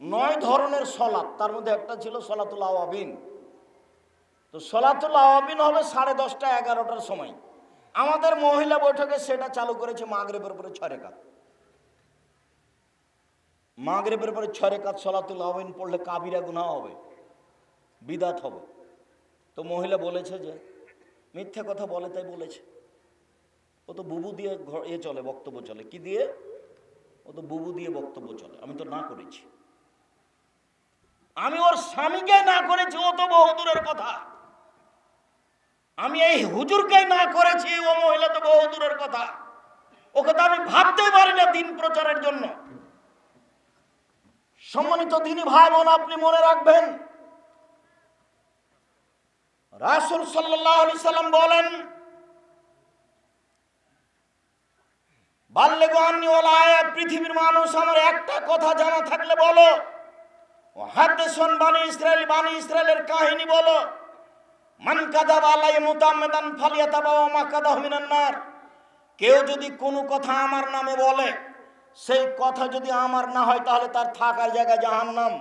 নয় ধরনের সলাৎ, তার মধ্যে একটা ছিল সলাতুল আওয়াবিন। তো সলাতুল আওয়াবিন হবে সাড়ে দশটা এগারোটার সময়। আমাদের মহিলা বৈঠকে সেটা চালু করেছে মাগরেবের পরে ছয় রেখাত। মাগরেবের পরে ছয় রেখাত সলাতুল আওয়াবিন পড়লে কাবিরা গুনাহ হবে, বিদাত হবে। তো মহিলা বলেছে যে, মিথ্যে কথা বলে তাই বলেছে। ও তো বুবু দিয়ে এ চলে, বক্তব্য চলে। কি দিয়ে? ও তো বুবু দিয়ে বক্তব্য চলে। আমি তো না করেছি। আমি ওর স্বামীকে না করেছি, ও তো বহুদূরের কথা। আমি এই হুজুরকে না করেছি, ও মহিলা তো বহুদূরের কথা। ওকে তো আমি ভাবতেই পারি না দিন প্রচারের জন্য। সম্মানিত দিনী ভাই বোন আপনি মনে রাখবেন, রাসুল সাল্লাহ আলি সাল্লাম বলেন বাল্যে গোয়ান্নি পৃথিবীর মানুষ, আমার একটা কথা জানা থাকলে বলো। ও হাদ্দেশন বানি ইসরায়েল বানি ইসরায়েলের কাহিনী বলো। মান কাদা বালাই মুতামেদান ফালিয়াতা বাবা মা কাদা হমিনান্নার কেউ যদি কোনো কথা আমার নামে বলে, সেই কথা যদি আমার না হয়, তাহলে তার থাকার জায়গা জাহান্নাম।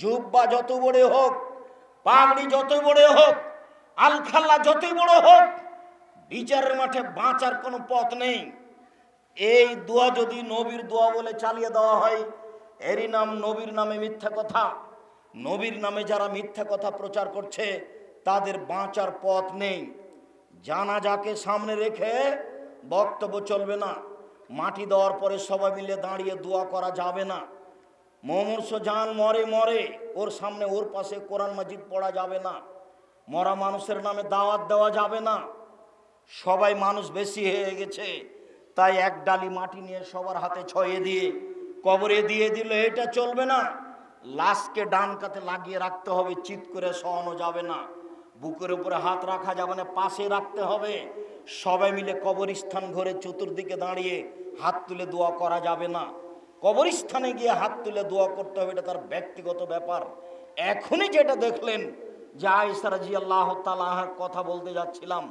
যুগ বা যত বড় হোক, পাগড়ি যত বড় হোক, আলখাল্লা যতই বড় হোক, বিচারের মাঠে বাঁচার কোনো পথ নেই। এই দোয়া যদি নবীর দোয়া বলে চালিয়ে দেওয়া হয় এরই নাম নবীর নামে মিথ্যা কথা। নবীর নামে যারা মিথ্যা কথা প্রচার করছে, তাদের বাঁচার পথ নেই। জানা যাকে সামনে রেখে বক্তব্য চলবে না। মাটি দেওয়ার পরে সবাই মিলে দাঁড়িয়ে দোয়া করা যাবে না। মমর্ষ জান মরে মরে, ওর সামনে ওর পাশে কোরআন মাজিদ পড়া যাবে না। মরা মানুষের নামে দাওয়াত দেওয়া যাবে না। সবাই মানুষ বেশি হয়ে গেছে, তাই এক ডালি মাটি নিয়ে সবার হাতে ছয়ে দিয়ে কবরে দিয়ে দিলে, এটা চলবে না। লাশকে ডান কাতে লাগিয়ে রাখতে হবে চিৎ করে সহানো যাবে না। বুকের উপরে হাত রাখা যাবে না, পাশে রাখতে হবে। সবাই মিলে কবরস্থান ঘরে চতুর্দিকে দাঁড়িয়ে হাত তুলে দোয়া করা যাবে না। কবরস্থানে গিয়ে হাত তুলে দোয়া করতে হবে, এটা তার ব্যক্তিগত ব্যাপার। এখনই যেটা দেখলেন, যে আয়েসারা জি আল্লাহ তালাহার কথা বলতে যাচ্ছিলাম,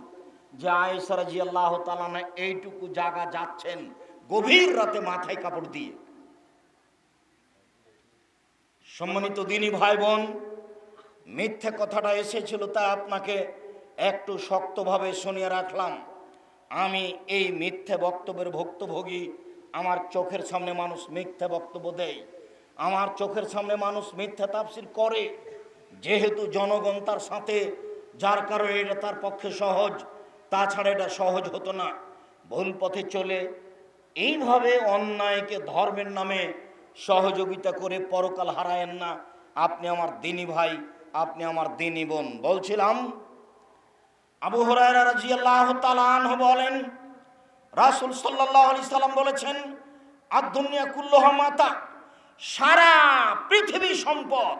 যে আয়েসারা জি আল্লাহ তালানা এইটুকু জায়গা যাচ্ছেন গভীর রাতে মাথায় কাপড় দিয়ে। সম্মানিত দিনী ভাই বোন মিথ্যে কথাটা এসেছিল তাই আপনাকে একটু শক্তভাবে শুনিয়ে রাখলাম। আমি এই মিথ্যে বক্তব্যের ভুক্তভোগী, আমার চোখের সামনে মানুষ মিথ্যে বক্তব্য দেয়। আমার চোখের সামনে মানুষ মিথ্যা তাফসির করে, যেহেতু জনগণ তার সাথে, যার কারণে এটা তার পক্ষে সহজ তাছাড়া এটা সহজ হতো না। ভুল পথে চলে, এইভাবে অন্যায়কে ধর্মের নামে সহযোগিতা করে পরকাল হারায়েন না। আপনি আমার দিনী ভাই, আপনি আমার দিনী বোন। বলছিলাম, আবু আনহু বলেন, রাসূল সাল্লাম বলেছেন আদ-দুনিয়া কুল্লুহা মাতা সারা পৃথিবী সম্পদ।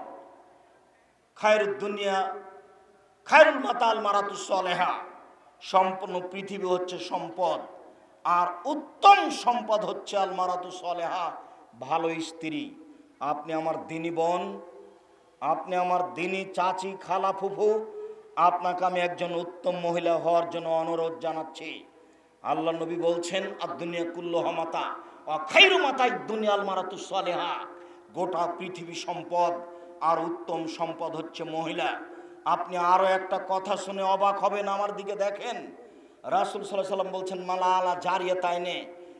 খায়রুদ দুনিয়া, খায়রুল মাতাল মারাতুস সলেহা। সম্পূর্ণ পৃথিবী হচ্ছে সম্পদ, আর উত্তম সম্পদ হচ্ছে আল মারাতু সলেহা। ভালো স্ত্রী, আপনি আমার দিনী বোন, আপনি আমার দিনী চাচি খালা ফুফু, আপনাকে আমি একজন উত্তম মহিলা হওয়ার জন্য অনুরোধ জানাচ্ছি। আল্লাহ নবী বলছেন আর দুনিয়া কুল্লহ মাতা খাইরু মাতাই দুনিয়াল মারাতু সালেহা। গোটা পৃথিবী সম্পদ আর উত্তম সম্পদ হচ্ছে মহিলা। আপনি আরও একটা কথা শুনে অবাক হবেন, আমার দিকে দেখেন। রাসুল সাল্লাহ সাল্লাম বলছেন মালা আলা জারিয়া তাইনে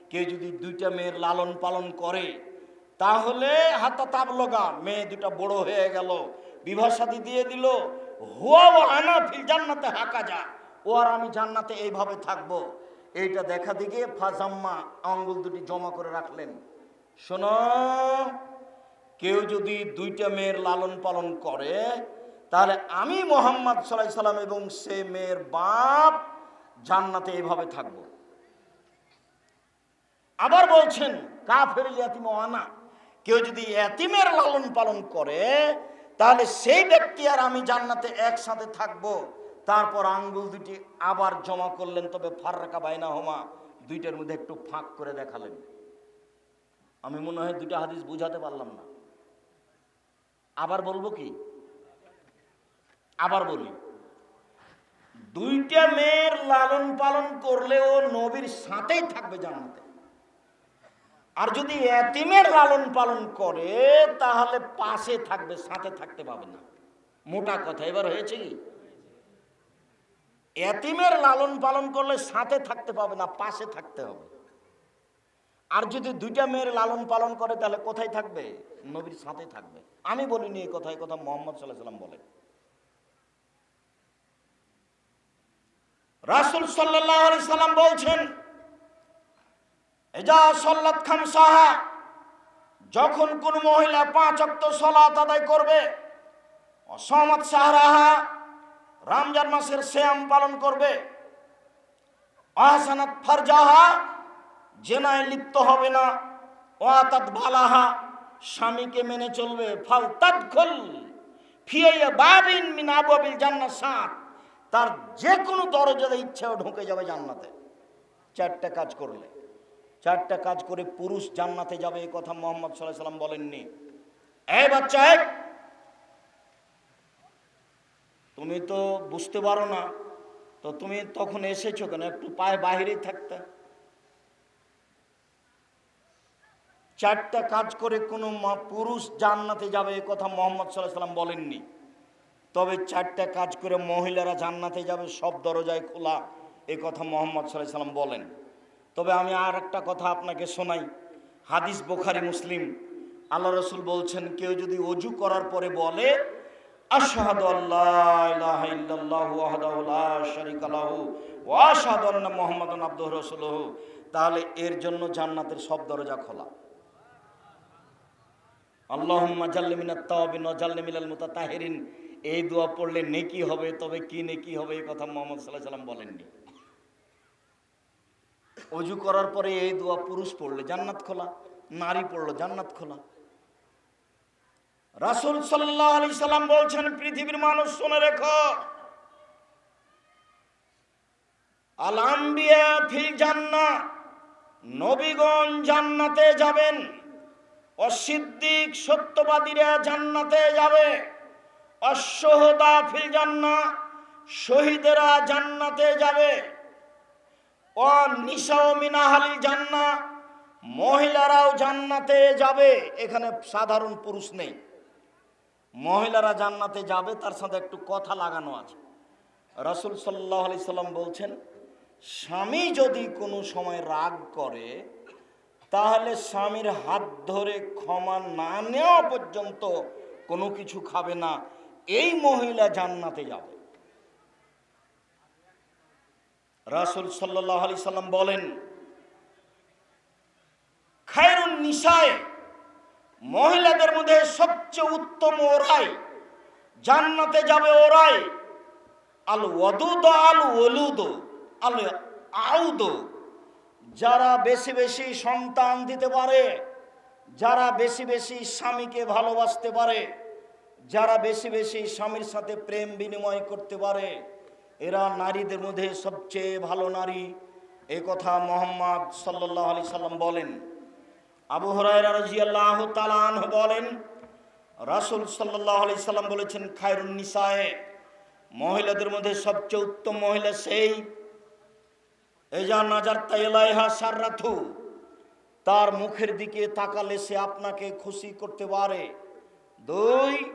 কেউ যদি দুইটা মেয়ের লালন পালন করে তাহলে হাতা তাবলগা মেয়ে দুটা বড় হয়ে গেল। বিবাহ সাথী দিয়ে দিল, হুয়া আনা ফিল জান্নাতে, হাকা যা। ও আর আমি জান্নাতে এইভাবে থাকব। এইটা দেখা দিকে ফাজাম্মা আঙ্গুল দুটি জমা করে রাখলেন। শোনো, কেউ যদি দুইটা মেয়ের লালন পালন করে, তাহলে আমি মোহাম্মদ সাল্লাহ সাল্লাম এবং সে মেয়ের বাপ জান্নাতে এইভাবে থাকব। আবার বলছেন, কাফের ইয়াতিম আনা। কেউ যদি এতিমের লালন পালন করে, তাহলে সেই ব্যক্তি আর আমি জান্নাতে একসাথে থাকব। তারপর আঙ্গুল দুটি আবার জমা করলেন, তবে ফার্রাকা বাইনা হোমা দুইটার মধ্যে একটু ফাঁক করে দেখালেন। আমি মনে হয় দুটা হাদিস বুঝাতে পারলাম না। আবার বলব কি? আবার বলি। দুইটা মেয়ের লালন পালন করলেও নবীর সাথেই থাকবে জান্নাতে। আর যদি এতিমের লালন পালন করে, তাহলে পাশে থাকবে, সাথে থাকতে পাবে না। মোটা কথা, এবার হয়েছে কি? এতিমের লালন পালন করলে সাথে থাকতে পাবে না, পাশে থাকতে হবে। আর যদি দুইটা মেয়ের লালন পালন করে, তাহলে কোথায় থাকবে? নবীর সাথে থাকবে। আমি বলিনি এই কথা এই কথা মোহাম্মদ সাল্লাহ সাল্লাম বলেন। রাসুল সাল্লাহ সাল্লাম বলছেন এজা সল্লাত সাহা, যখন কোন মহিলা পাঁচ অক্ত সলাত আদায় করবে অসমত সাহারাহা রমজান মাসের শ্যাম পালন করবে, আহসানাত ফারজাহা, জেনায় লিপ্ত হবে না, ওয়াতাত বালাহা স্বামীকে মেনে চলবে, ফাল তাদখল ফিয়াইয়া বাবিন মিন আবুয়াবিল জান্নাত সাত। তার যে কোনো দরজাতে ইচ্ছাও ঢুকে যাবে জান্নাতে। চারটা কাজ করলে। চারটা কাজ করে পুরুষ জান্নাতে যাবে এই কথা মোহাম্মদ সাল্লাহ সাল্লাম বলেননি। এই বাচ্চা এক তুমি তো বুঝতে পারো না, তো তুমি তখন এসেছ কেন? একটু পায়ে বাহিরেই থাকতে। চারটা কাজ করে কোনো পুরুষ জান্নাতে যাবে, এ কথা মোহাম্মদ সাল্লাহ সাল্লাম বলেননি। তবে চারটা কাজ করে মহিলারা জান্নাতে যাবে, সব দরজায় খোলা, এ কথা মোহাম্মদ সাল্লাহ সাল্লাম বলেন। তবে আমি আর একটা কথা আপনাকে শোনাই। হাদিস বোখারি, মুসলিম। আল্লাহ রসুল বলছেন, কেউ যদি অজু করার পরে বলে লা তাহলে এর জন্য জান্নাতের সব দরজা খোলা। আল্লাহুম্মা এই দোয়া পড়লে নেকি হবে, তবে কি নেকি হবে, এই কথা মোহাম্মদ আলাইহি সাল্লাম বলেননি। অজু করার পরে এই দোয়া পুরুষ পড়লে জান্নাত খোলা, নারী পড়ল জান্নাত খোলা। রাসূল সাল্লাল্লাহু আলাইহি সাল্লাম বলছেন, পৃথিবীর মানুষ শুনে রেখো। আল ফিল জান্নাহ, নবীগণ জান্নাতে যাবেন, অসিদ্দিক সত্যবাদীরা জান্নাতে যাবে অশ্বহদা ফিল জান্নাহ, শহীদেরা জান্নাতে যাবে। মিনাহালিল জান্না, মহিলারাও জান্নাতে যাবে, এখানে সাধারণ পুরুষ নেই। মহিলারা জান্নাতে যাবে, তার সাথে একটু কথা লাগানো আছে। রাসুল সাল্লাহ আলি সাল্লাম বলছেন, স্বামী যদি কোনো সময় রাগ করে, তাহলে স্বামীর হাত ধরে ক্ষমা না নেওয়া পর্যন্ত কোনো কিছু খাবে না। এই মহিলা জান্নাতে যাবে। রাসুল সাল্লাহ আলি সাল্লাম বলেন, খায়রুন নিশায় মহিলাদের মধ্যে সবচেয়ে উত্তম ওরাই জান্নাতে যাবে ওরাই আল ওয়াদুদ আল ওলুদ আল আউদ। যারা বেশি বেশি সন্তান দিতে পারে, যারা বেশি বেশি স্বামীকে ভালোবাসতে পারে, যারা বেশি বেশি স্বামীর সাথে প্রেম বিনিময় করতে পারে এরা নারীদের মধ্যে সবচেয়ে ভালো নারী। এই কথা মোহাম্মদ সাল্লাহ আলি সাল্লাম বলেন। আবু হরাইরা তালান বলেন, রাসুল সাল্লাহ আলি সাল্লাম বলেছেন, খায়রুন নিসায়ে, মহিলাদের মধ্যে সবচেয়ে উত্তম মহিলা সেই। এজা তার মুখের দিকে তাকালে সে আপনাকে খুশি করতে পারে। দুই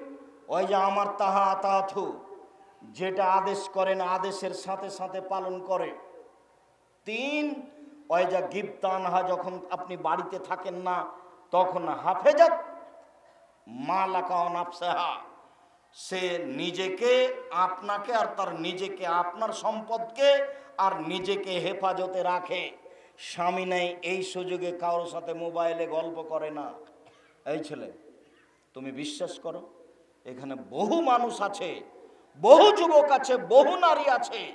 ওই যে আমার তাহা আতাথু যেটা আদেশ করেন আদেশের সাথে সাথে পালন করে। তিন ওই যা গিফতানহা যখন আপনি বাড়িতে থাকেন না, তখন হাফেজাত মা লাকাও সে নিজেকে, আপনাকে আর তার নিজেকে, আপনার সম্পদকে আর নিজেকে হেফাজতে রাখে। স্বামী নেই, এই সুযোগে কারোর সাথে মোবাইলে গল্প করে না। এই ছেলে, তুমি বিশ্বাস করো, এখানে বহু মানুষ আছে বহু যুবক আছে, বহু নারী আছে,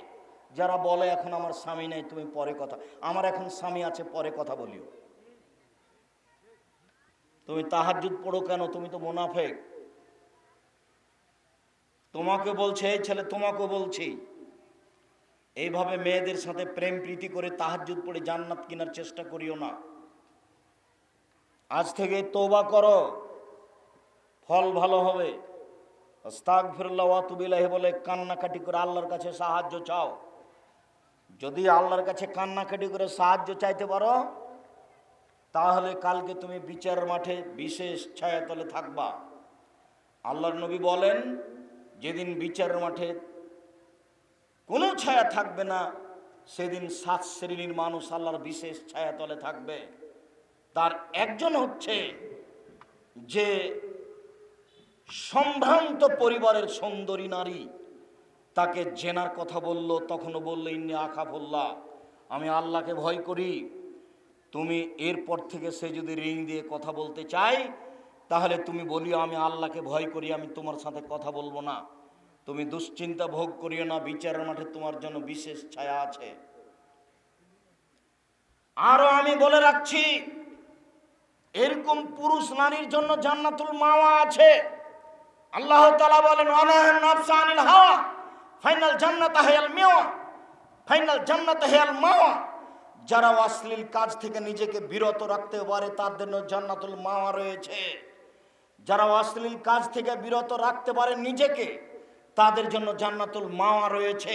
যারা বলে, এখন আমার স্বামী নেই, তুমি পরে কথা আমার এখন স্বামী আছে, পরে কথা বলিও। তুমি তাহার তাহাজুদ পড়ো কেন? তুমি তো মোনাফেক। তোমাকে বলছে, এই ছেলে তোমাকে বলছি। এইভাবে মেয়েদের সাথে প্রেম প্রীতি করে তাহার তাহাজুদ পড়ে জান্নাত কেনার চেষ্টা করিও না। আজ থেকে তোবা করো, ফল ভালো হবে। বলে কান্নাকাটি করে আল্লাহর কাছে সাহায্য চাও। যদি আল্লাহর কাছে কান্নাকাটি করে সাহায্য চাইতে পারো, তাহলে কালকে তুমি বিচার মাঠে বিশেষ ছায়াতলে থাকবা। আল্লাহর নবী বলেন, যেদিন বিচার মাঠে কোনো ছায়া থাকবে না, সেদিন সাত শ্রেণির মানুষ আল্লাহর বিশেষ ছায়াতলে থাকবে। তার একজন হচ্ছে যে সম্ভ্রান্ত পরিবারের সুন্দরী নারী তাকে জেনার কথা বলল, তখনও বলল, ইন্নি আখাফুল্লাহ, আমি আল্লাহকে ভয় করি। তুমি এরপর থেকে সে যদি রিং দিয়ে কথা বলতে চাই তাহলে তুমি বলিও, আমি আল্লাহকে ভয় করি, আমি তোমার সাথে কথা বলব না। তুমি দুশ্চিন্তা ভোগ করিও না, বিচারের মাঠে তোমার জন্য বিশেষ ছায়া আছে। আরও আমি বলে রাখছি, এরকম পুরুষ নারীর জন্য জান্নাতুল মাওয়া আছে। আল্লাহ তাআলা বলেন অনাহন নাফসানিল হাওয়া, ফাইনাল জান্নাত হায়াল মেওয়া, ফাইনাল জান্নাত হায়াল মাওয়া। যারা অশ্লীল কাজ থেকে নিজেকে বিরত রাখতে পারে, তার জন্য জান্নাতুল মাওয়া রয়েছে। যারা অশ্লীল কাজ থেকে বিরত রাখতে পারে নিজেকে, তাদের জন্য জান্নাতুল মাওয়া রয়েছে।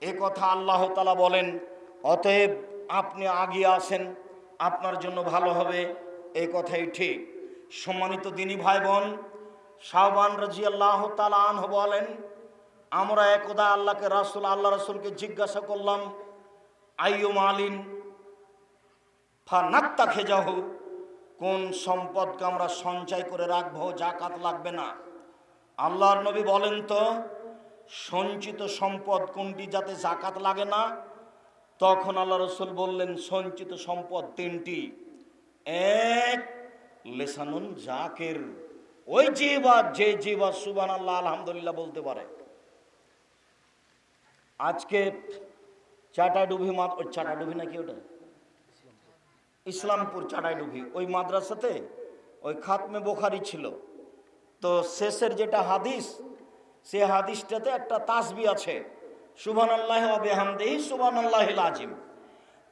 এ কথা আল্লাহ তালা বলেন, অতএব আপনি আগিয়ে আসেন, আপনার জন্য ভালো হবে। এই কথাই ঠিক। সম্মানিত দিনী ভাই বোন শাহবান রাজি আল্লাহ তালা আনহ বলেন, আমরা একদা আল্লাহকে রাসুল, আল্লাহ রাসুলকে জিজ্ঞাসা করলাম আইয়ুম আলিন ফা নাত্তা খেজাহু, কোন সম্পদকে আমরা সঞ্চয় করে রাখব জাকাত লাগবে না? আল্লাহর নবী বলেন তো, সঞ্চিত সম্পদ কোনটি যাতে জাকাত লাগে না? তখন আল্লাহ রসুল বললেন, সঞ্চিত সম্পদ তিনটি। এক, লেসানুন জাকের ওই জিবা যে জিবা সুবান আল্লাহ আলহামদুলিল্লাহ বলতে পারে। আজকে চাটাডুবি মাত ওই চাটাডুবি নাকি ওটা? ইসলামপুর চাটাইডুবি ওই মাদ্রাসাতে ওই খাতমে বোখারি ছিল। তো শেষের যেটা হাদিস, সে হাদিসটাতে একটা তাসবি আছে সুবান আল্লাহ বেহামদেহি সুবান আল্লাহ আজিম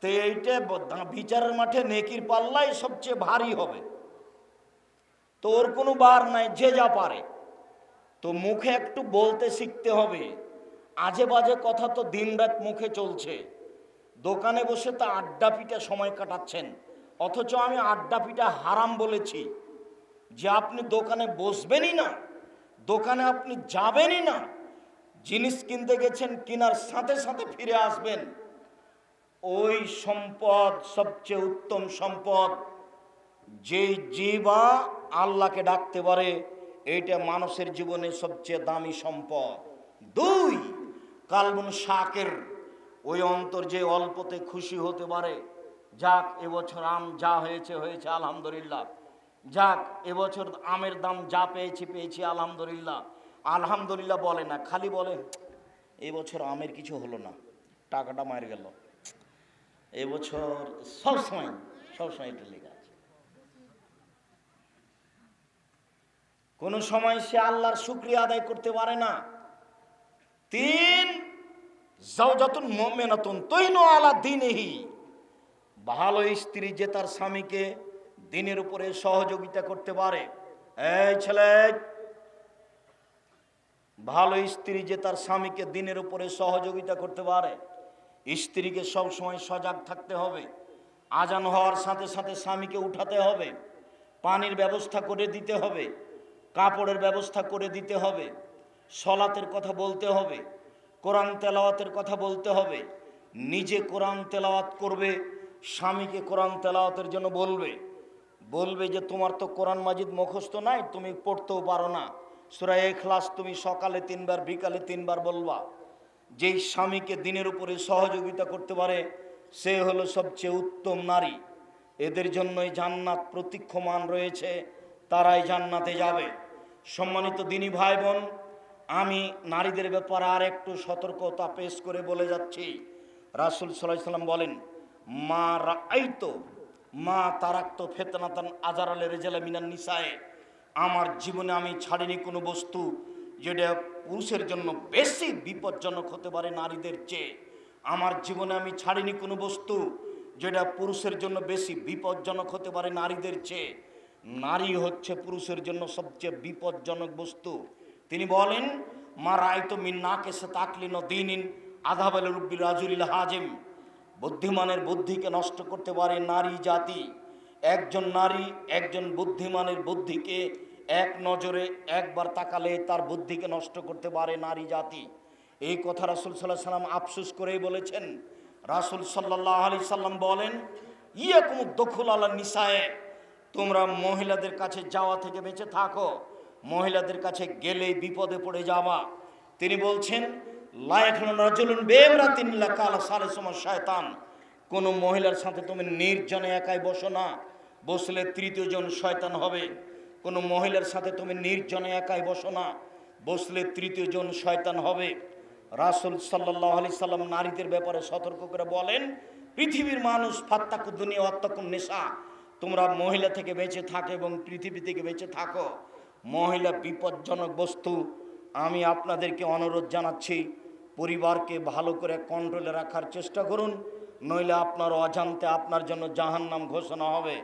তো এইটা বিচারের মাঠে নেকির পাল্লাই সবচেয়ে ভারী হবে। তো ওর কোনো বার নাই, যে যা পারে। তো মুখে একটু বলতে শিখতে হবে আজে বাজে কথা তো দিনরাত মুখে চলছে। দোকানে বসে তো আড্ডা পিঠা সময় কাটাচ্ছেন, অথচ আমি আড্ডা পিঠা হারাম বলেছি। যে আপনি দোকানে বসবেনই না, দোকানে আপনি যাবেনই না, জিনিস কিনতে গেছেন, কিনার সাথে সাথে ফিরে আসবেন। ওই সম্পদ সবচেয়ে উত্তম সম্পদ। যেই জীবা আল্লাহকে ডাকতে পারে, এইটা মানুষের জীবনে সবচেয়ে দামি সম্পদ। দুই, কালবন শাকের, ওই অন্তর যে অল্পতে খুশি হতে পারে। যাক, এবছর আম যা হয়েছে হয়েছে, আলহামদুলিল্লাহ। যাক, এবছর আমের দাম যা পেয়েছি পেয়েছি, আলহামদুলিল্লাহ। আলহামদুলিল্লাহ বলে না, খালি বলে, এবছর আমের কিছু হলো না, টাকাটা মার গেল। এবছর সবসময় সবসময় এটা লেগে আছে কোনো সময় সে আল্লাহর শুক্রিয়া আদায় করতে পারে না। তিন জাওজাতুন মুমিনাতুন তৈনু আলা দিনহি। ভালো স্ত্রী যে তার স্বামীকে দিনের উপরে সহযোগিতা করতে পারে। এই ছেলে, ভালো স্ত্রী যে তার স্বামীকে দিনের উপরে সহযোগিতা করতে পারে, স্ত্রীকে সব সময় সজাগ থাকতে হবে, আজান হওয়ার সাথে সাথে স্বামীকে উঠাতে হবে, পানির ব্যবস্থা করে দিতে হবে। কাপড়ের ব্যবস্থা করে দিতে হবে, সলাতের কথা বলতে হবে, কোরআন তেলাওয়াতের কথা বলতে হবে, নিজে কোরআন তেলাওয়াত করবে, স্বামীকে কোরআন তেলাওয়াতের জন্য বলবে বলবে যে তোমার তো কোরআন মাজিদ মুখস্থ নাই, তুমি পড়তেও পারো না। সুরায় এখলাস তুমি সকালে তিনবার, বিকালে তিনবার বলবা, যেই স্বামীকে দিনের উপরে সহযোগিতা করতে পারে, সে হলো সবচেয়ে উত্তম নারী। এদের জন্যই জান্নাত প্রতীক্ষমান রয়েছে। তারাই জান্নাতে যাবে। সম্মানিত দিনী ভাই বোন আমি নারীদের ব্যাপারে আর একটু সতর্কতা পেশ করে বলে যাচ্ছি। রাসুল সাল্লাহ সাল্লাম বলেন, মা রাইতো মা তারাক্ত ফেতনাতান আজারালে রেজালা মিনান নিসায়ে। আমার জীবনে আমি ছাড়িনি কোনো বস্তু যেটা পুরুষের জন্য বেশি বিপজ্জনক হতে পারে নারীদের চেয়ে। আমার জীবনে আমি ছাড়িনি কোনো বস্তু যেটা পুরুষের জন্য বেশি বিপজ্জনক হতে পারে নারীদের চেয়ে। নারী হচ্ছে পুরুষের জন্য সবচেয়ে বিপজ্জনক বস্তু। তিনি বলেন, মা রায় তো মিন্না কেসে তাকলিন দিনিন আধাবেল রুব্বিল রাজুলিল হাজেম। বুদ্ধিমানের বুদ্ধিকে নষ্ট করতে পারে নারী জাতি। একজন নারী একজন বুদ্ধিমানের বুদ্ধিকে এক নজরে একবার তাকালে তার বুদ্ধিকে নষ্ট করতে পারে নারী জাতি। এই কথা রাসুল সাল্লাহ সাল্লাম আফসুস করেই বলেছেন। রাসুল সাল্লাহ আলি সাল্লাম বলেন ইয়াকুম দখুল আল্লাহ নিসায়ে। তোমরা মহিলাদের কাছে যাওয়া থেকে বেঁচে থাকো। মহিলাদের কাছে গেলেই বিপদে পড়ে যাওয়া তিনি বলছেন সালে সময় শয়তান। কোনো মহিলার সাথে তুমি নির্জনে একাই বসো না, বসলে তৃতীয় জন শয়তান হবে। কোনো মহিলার সাথে তুমি নির্জনে একাই বসো না, বসলে তৃতীয় জন শয়তান হবে। রাসুল সাল্লাহ আলি সাল্লাম নারীদের ব্যাপারে সতর্ক করে বলেন, পৃথিবীর মানুষ ফাত্তাকু দুনিয়া অত্তাকুন নেশা তোমরা মহিলা থেকে বেঁচে থাকো এবং পৃথিবী থেকে বেঁচে থাকো। মহিলা বিপজ্জনক বস্তু। আমি আপনাদেরকে অনুরোধ জানাচ্ছি, পরিবারকে ভালো করে কন্ট্রোলে রাখার চেষ্টা করুন, নইলে আপনার অজান্তে আপনার জন্য জাহান্নাম ঘোষণা হবে।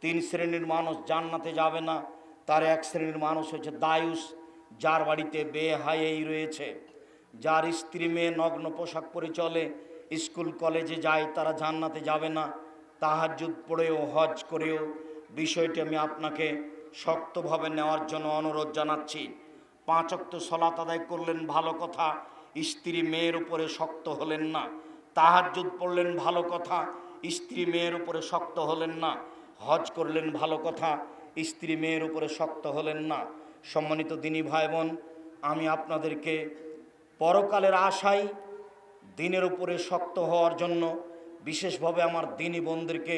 তিন শ্রেণির মানুষ জান্নাতে যাবে না, তার এক শ্রেণির মানুষ হচ্ছে দায়ুস, যার বাড়িতে বেহায়েই রয়েছে। যার স্ত্রী মেয়ে নগ্ন পোশাক পরে চলে, স্কুল কলেজে যায়, তারা জান্নাতে যাবে না। তাহাজুদ পড়েও, হজ করেও বিষয়টি আমি আপনাকে শক্তভাবে নেওয়ার জন্য অনুরোধ জানাচ্ছি। পাঁচ অক্ত সলাত আদায় করলেন, ভালো কথা। স্ত্রী মেয়ের উপরে শক্ত হলেন না। তাহাজুদ পড়লেন, ভালো কথা। স্ত্রী মেয়ের উপরে শক্ত হলেন না। হজ করলেন, ভালো কথা। স্ত্রী মেয়ের উপরে শক্ত হলেন না। সম্মানিত দিনী ভাই বোন আমি আপনাদেরকে পরকালের আশায় দিনের উপরে শক্ত হওয়ার জন্য বিশেষভাবে আমার দিনী বোনদেরকে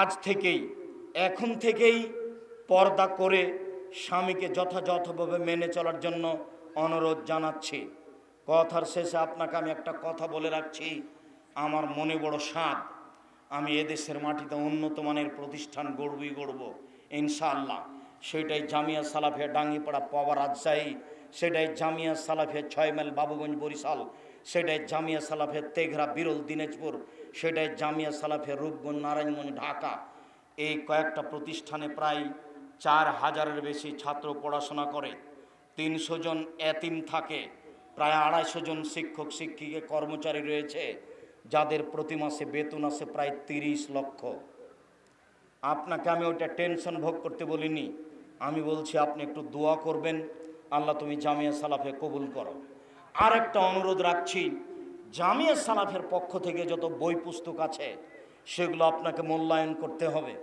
আজ থেকেই, এখন থেকেই পর্দা করে স্বামীকে যথাযথভাবে মেনে চলার জন্য অনুরোধ জানাচ্ছি। কথার শেষে আপনাকে আমি একটা কথা বলে রাখছি, আমার মনে বড় স্বাদ। আমি এদেশের মাটিতে উন্নত মানের প্রতিষ্ঠান গড়বই গড়ব, ইনশাআল্লাহ। সেটাই জামিয়া সালাফিয়া ডাঙ্গিপাড়া পাওয়া রাজশাহী, সেটাই জামিয়া সালাফিয়া ছয় মাইল বাবুগঞ্জ বরিশাল, সেটাই জামিয়া সালাফিয়া তেঘরা, বিরল দিনাজপুর সেটাই জামিয়া সালাফিয়া রূপগঞ্জ নারায়ণগঞ্জ ঢাকা। এই কয়েকটা প্রতিষ্ঠানে প্রায় চার হাজারের বেশি ছাত্র পড়াশোনা করে। তিনশো জন এতিম থাকে, প্রায় আড়াইশো জন শিক্ষক, শিক্ষিকা, কর্মচারী রয়েছে, যাদের প্রতি মাসে বেতন আছে প্রায় তিরিশ লক্ষ। আপনাকে আমি ওইটা টেনশন ভোগ করতে বলিনি। আমি বলছি, আপনি একটু দোয়া করবেন, আল্লাহ তুমি জামিয়া সালাফে কবুল করো। আর একটা অনুরোধ রাখছি জামিয়া সালাফের পক্ষ থেকে যত বই পুস্তক আছে, সেগুলো আপনাকে মূল্যায়ন করতে হবে।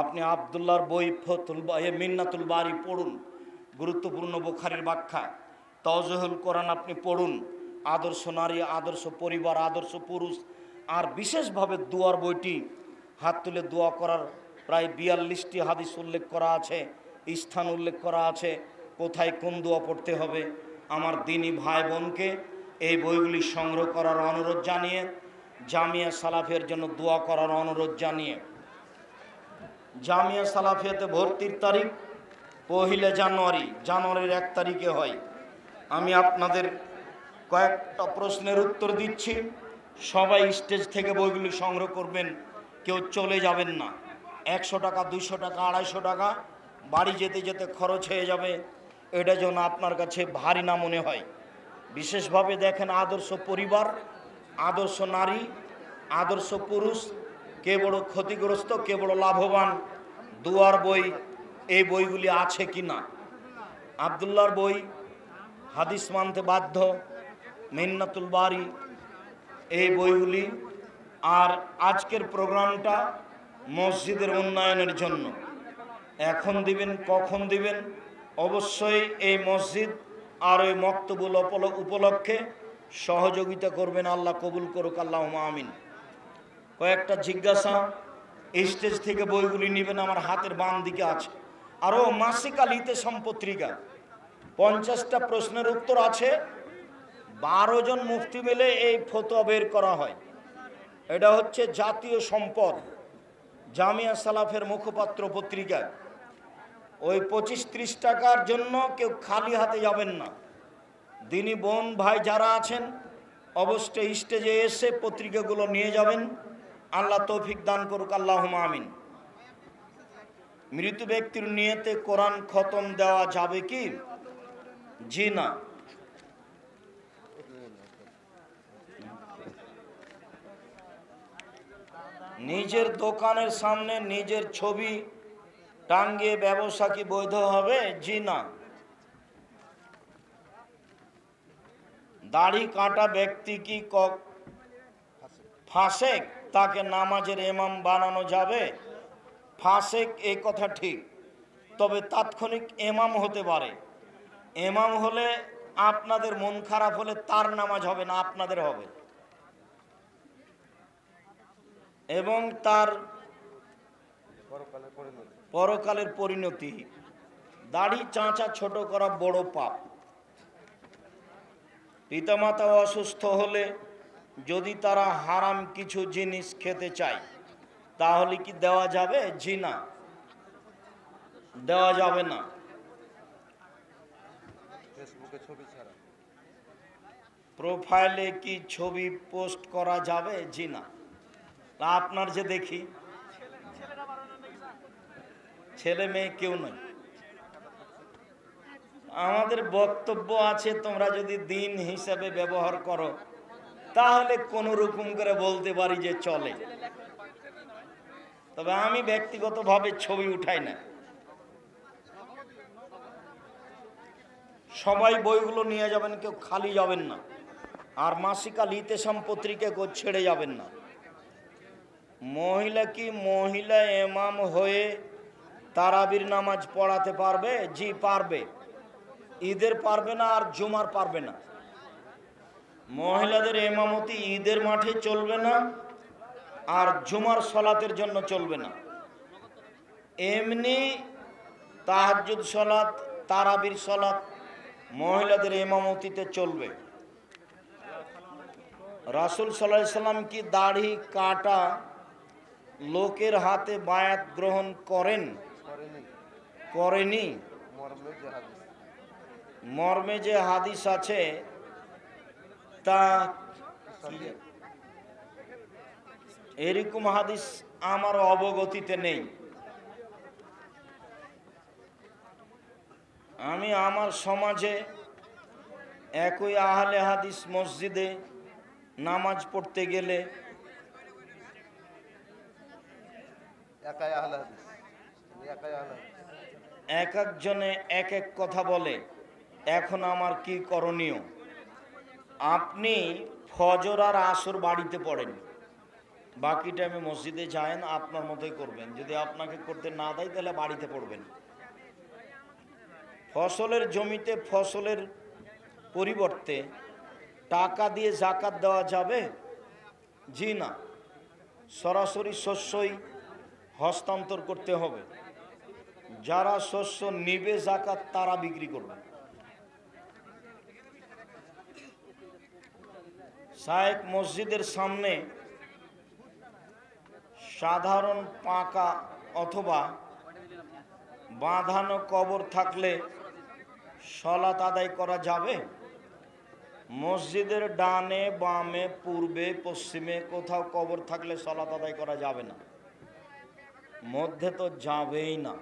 আপনি আবদুল্লার বই ফতুল মিন্নাতুল বাড়ি পড়ুন, গুরুত্বপূর্ণ বোখারির ব্যাখ্যা। তজহুল কোরআন আপনি পড়ুন, আদর্শ নারী, আদর্শ পরিবার, আদর্শ পুরুষ। আর বিশেষভাবে দুয়ার বইটি হাত তুলে দোয়া করার প্রায় বিয়াল্লিশটি হাদিস উল্লেখ করা আছে, স্থান উল্লেখ করা আছে, কোথায় কোন দোয়া পড়তে হবে। আমার দিনী ভাই বোনকে এই বইগুলি সংগ্রহ করার অনুরোধ জানিয়ে, জামিয়া সালাফের জন্য দোয়া করার অনুরোধ জানিয়ে। জামিয়া সালাফিয়াতে ভর্তির তারিখ পহিলা জানুয়ারি, জানুয়ারির এক তারিখে হয়। আমি আপনাদের কয়েকটা প্রশ্নের উত্তর দিচ্ছি। সবাই স্টেজ থেকে বইগুলি সংগ্রহ করবেন, কেউ চলে যাবেন না। একশো টাকা দুশো টাকা, আড়াইশো টাকা, বাড়ি যেতে যেতে খরচ হয়ে যাবে। এটা যেন আপনার কাছে ভারী না মনে হয়। বিশেষভাবে দেখেন আদর্শ পরিবার, আদর্শ নারী, আদর্শ পুরুষ, কে বড় ক্ষতিগ্রস্ত, কে বড় লাভবান, দুয়ার বই, এই বইগুলি আছে কি না? আবদুল্লার বই, হাদিস মানতে বাধ্য, মিন্নাতুল বাড়ি এই বইগুলি আর আজকের প্রোগ্রামটা মসজিদের উন্নয়নের জন্য। এখন দিবেন, কখন দিবেন? অবশ্যই এই মসজিদ আর ওই মক্তবুল উপলক্ষে সহযোগিতা করবেন আল্লাহ, কবুল করুক আল্লাহ আমিন। কয়েকটা জিজ্ঞাসা, স্টেজ থেকে বইগুলি নেবেন, আমার হাতের বাম দিকে আছে। আরও মাসিক আলিতে সম্পত্রিকা পঞ্চাশটা প্রশ্নের উত্তর আছে। বারো জন মুফতি মিলে এই ফতোয়া বের করা হয়। এটা হচ্ছে জাতীয় সম্পদ, জামিয়া সালাফের মুখপাত্র পত্রিকা। ওই পঁচিশ ত্রিশ টাকার জন্য কেউ খালি হাতে যাবেন না। দিনী বোন, ভাই যারা আছেন অবশ্যই স্টেজে এসে পত্রিকাগুলো নিয়ে যাবেন। আল্লাহ তৌফিক দান করুক আল্লাহ আমিন। মৃত ব্যক্তির নিয়েতে কোরআন খতম দেওয়া যাবে কি? জি না। নিজের দোকানের সামনে নিজের ছবি টাঙ্গিয়ে ব্যবসা কি বৈধ হবে? জি না। দাড়ি কাটা ব্যক্তি কি ফাসেক? তাকে নামাজের এমাম বানানো যাবে? ফাসেক এই কথা ঠিক, তবে তাৎক্ষণিক এমাম হতে পারে। এমাম হলে আপনাদের মন খারাপ হলে তার নামাজ হবে না, আপনাদের হবে। এবং তার পরকালের পরিণতি। দাড়ি চাঁচা ছোট করা বড় পাপ। পিতামাতা অসুস্থ হলে যদি তারা হারাম কিছু জিনিস খেতে চায় তাহলে কি দেওয়া যাবে? জি না। দেওয়া যাবে না। প্রোফাইলে কি ছবি পোস্ট করা যাবে? জি না। তা আপনার যে দেখি। ছেলে মেয়ে কেউ নয়। আমাদের বক্তব্য আছে, তোমরা যদি দিন হিসাবে ব্যবহার করো, তাহলে কোনো রকম করে বলতে পারি যে চলে। তবে আমি ব্যক্তিগতভাবে ছবি উঠাই না। সবাই বইগুলো নিয়ে যাবেন, কেউ খালি যাবেন না। আর মাসিকা লিতেসাম পত্রিকা কেউ ছেড়ে যাবেন না। মহিলা কি মহিলা এমাম হয়ে তারাবির নামাজ পড়াতে পারবে, জি পারবে। ঈদের পারবে না আর জুমার পারবে না। মহিলাদের এমামতি ঈদের মাঠে চলবে না আর জুমার সলাতের জন্য চলবে না। এমনি তাহাজ্জুদ সলাত তারাবির সলাত মহিলাদের এমামতিতে চলবে। রাসুল সাল্লাহ সাল্লাম কি দাড়ি, কাটা লোকের হাতে বায়াত গ্রহণ করেন? করেনি। মর্মে যে হাদিস। আছে, তা এরকম হাদিস আমার অবগতিতে নেই। আমি আমার সমাজে একই আহলে হাদিস মসজিদে নামাজ পড়তে গেলে একাই আহলে হাদিস তিনি একাই আহলে হাদিস এক একজনে এক এক কথা বলে, এখন আমার কি করণীয়? আপনি ফজর আর আসর বাড়িতে পড়েন। বাকি টাইমে মসজিদে যায়েন, আপনার মতোই করবেন। যদি আপনাকে করতে না দেয়, তাহলে বাড়িতে পড়বেন। ফসলের জমিতে ফসলের পরিবর্তে টাকা দিয়ে জাকাত দেওয়া যাবে? জি না। সরাসরি শস্যই হস্তান্তর করতে হবে। যারা শস্য নিবে জাকাত তারা বিক্রি করবে। শায়েক মসজিদের সামনে সাধারণ পাকা অথবা বাঁধানো কবর থাকলে সলাত আদায় করা যাবে? মসজিদের ডানে, বামে, পূর্বে, পশ্চিমে কোথাও কবর থাকলে সলাত আদায় করা যাবে না। মধ্যে তো যাবেই না।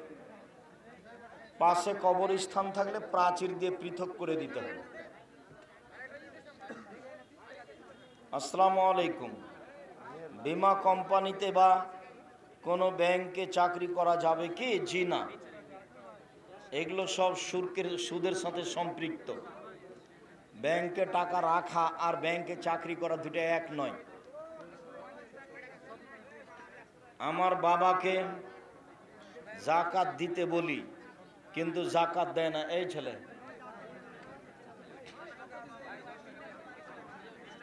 পাশে কবরস্থান থাকলে প্রাচীর দিয়ে পৃথক করে দিতে হবে। আসসালামু আলাইকুম। বিমা কোম্পানিতে বা কোনো ব্যাংকে চাকরি করা যাবে কি? জি না। এগুলো সব সুরকের, সুদের সাথে সম্পৃক্ত। ব্যাংকে টাকা রাখা আর ব্যাংকে চাকরি করা দুটো এক নয়। আমার বাবাকে জাকাত দিতে বলি। কিন্তু জাকাত দেয় না, এই ছেলে।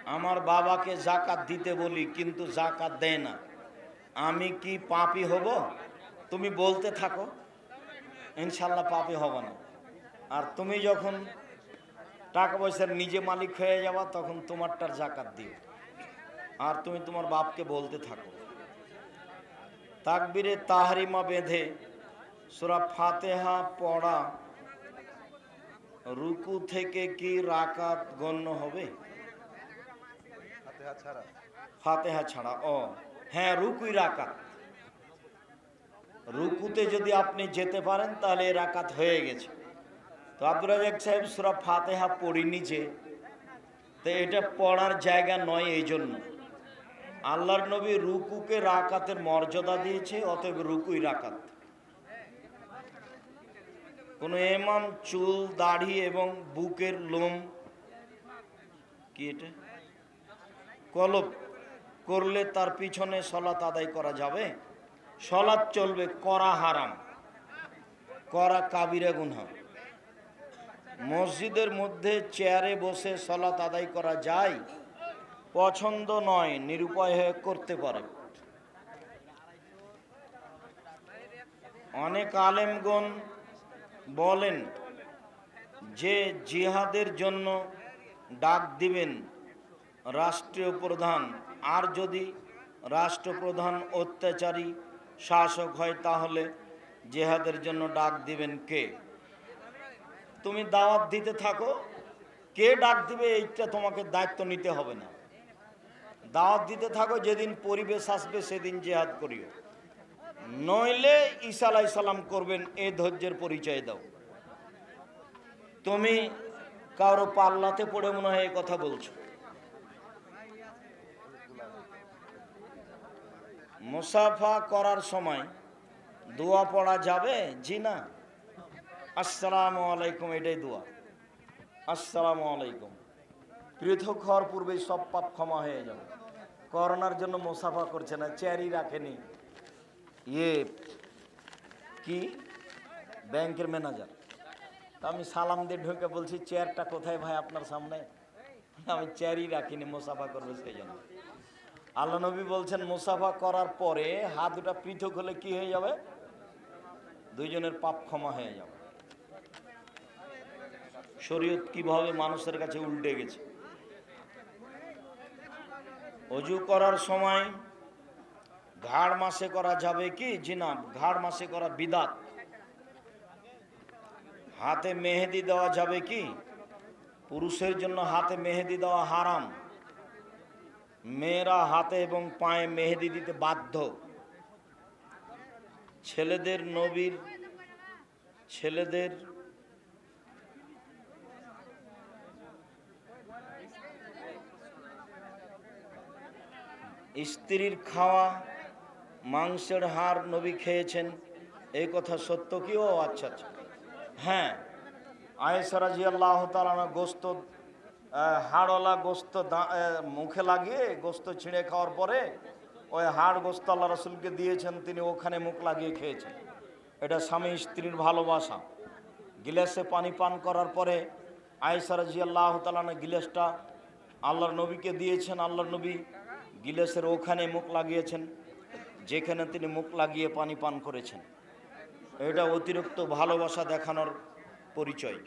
আমার বাবাকে জাকাত দিতে বলি, কিন্তু জাকাত দেয় না। আমি কি পাপি হব? তুমি বলতে থাকো। ইনশাল্লাহ পাপি হব না। আর তুমি যখন টাকা পয়সার নিজে মালিক হয়ে যাবা, তখন তোমারটার জাকাত দিও। আর তুমি তোমার বাপকে বলতে থাকো। তাকবিরে তাহারিমা বেঁধে সুরা ফাতেহা পড়া রুকু থেকে কি রাকাত গণ্য হবে? ফাতেহা ছাড়া। ও। হ্যাঁ রুকুই রাকাত। রুকুতে যদি আপনি যেতে পারেন তাহলে রাকাত হয়ে গেছে। তো আব্দুল রাজাক সাহেব সুরা ফাতেহা পড়িনি যে তো এটা পড়ার জায়গা নয় এই জন্য। আল্লাহর নবী রুকুকে রাকাতের মর্যাদা দিয়েছে অতএব রুকুই রাকাত। কোন এমাম চুল, দাড়ি এবং বুকের লোম কি এটা? কলব করলে তার পিছনে সলাত আদায় করা যাবে? সলাৎ চলবে করা হারাম, করা কাবিরা গুনহা। মসজিদের মধ্যে চেয়ারে বসে সলাত আদায় করা যায়, পছন্দ নয়, নিরুপায় হয়ে করতে পারে। অনেক আলেমগণ বলেন, যে জিহাদের জন্য ডাক দিবেন রাষ্ট্রীয় প্রধান, আর যদি রাষ্ট্রপ্রধান অত্যাচারী শাসক হয় তাহলে জেহাদের জন্য ডাক দিবেন কে? তুমি দাওয়াত দিতে থাকো, কে ডাক দিবে এইটা তোমাকে দায়িত্ব নিতে হবে না। দাওয়াত দিতে থাকো, যেদিন পরিবেশ আসবে সেদিন জেহাদ করিও। নইলে ঈসা আলাই সালাম করবেন, এ ধৈর্যের পরিচয় দাও। তুমি কারও পাল্লাতে পড়ে মনে হয় এই কথা বলছো। মুসাফা করার সময় দোয়া পড়া যাবে? জি না। আসসালামু আলাইকুম, এটাই দোয়া। আসসালামু আলাইকুম। পৃথক হওয়ার পূর্বেই সব পাপ ক্ষমা হয়ে যাবে। করোনার জন্য মুসাফা করছে না, চেয়ারই রাখেনি। ইয়ে কি ব্যাংকের ম্যানেজার তা আমি সালাম দিয়ে ঢুকে বলছি, চেয়ারটা কোথায় ভাই আপনার সামনে? আমি চেয়ারই রাখিনি, মুসাফা করবে সেই জন্য। আল্লাহ নবী বলছেন, মুসাফা করার পরে হাত দুটা পৃথক হলে কি হয়ে যাবে? দুইজনের পাপ ক্ষমা হয়ে যাবে। শরীয়ত কীভাবে মানুষের কাছে উল্টে গেছে? অজু করার সময় ঘাড় মাসে করা যাবে কি? জি না, ঘাড় মাসে করা বিদাত। হাতে মেহেদি দেওয়া যাবে কি? পুরুষের জন্য হাতে মেহেদি দেওয়া হারাম। মেয়েরা হাতে এবং পায়ে মেহেদি দিতে বাধ্য। ছেলেদের নবীর, ছেলেদের স্ত্রীর খাওয়া মাংসের হাড় নবী খেয়েছেন, এই কথা সত্য কি? ও আচ্ছা আচ্ছা। হ্যাঁ আয়েসারাজি আল্লাহ তালানা গোস্ত হাড়ওয়ালা গোস্ত মুখে লাগিয়ে গোস্ত ছিঁড়ে খাওয়ার পরে ওই হাড় গোস্ত আল্লাহ রসুলকে দিয়েছেন, তিনি ওখানে মুখ লাগিয়ে খেয়েছেন। এটা স্বামী স্ত্রীর ভালোবাসা। গিলাসে পানি পান করার পরে আয়েসারাজি আল্লাহ তালানা গিলাসটা আল্লাহর নবীকে দিয়েছেন, আল্লাহর নবী গিলাসের ওখানে মুখ লাগিয়েছেন। যেখানে তিনি মুখ লাগিয়ে পানি পান করেছেন। এটা অতিরিক্ত ভালোবাসা দেখানোর পরিচয়।